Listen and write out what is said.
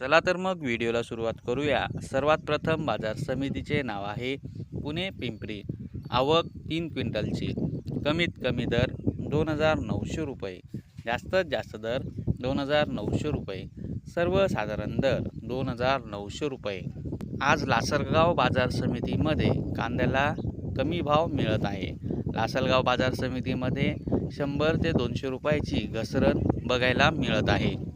चला तर मग व्हिडिओला सुरुवात करूया. सर्वात प्रथम बाजार समितीचे नाव आहे पुणे पिंपरी. आवक तीन क्विंटलची. कमीत कमी दर दोन हजार नऊशे रुपये. जास्तीत जास्त दर दोन हजार नऊशे रुपये. सर्वसाधारण दर दोन हजार नऊशे रुपये. आज लासलगाव बाजार समितीमध्ये कांद्याला कमी भाव मिळत आहे. लासलगाव बाजार समितीमध्ये शंभर ते दोनशे रुपयाची घसरण बघायला मिळत आहे.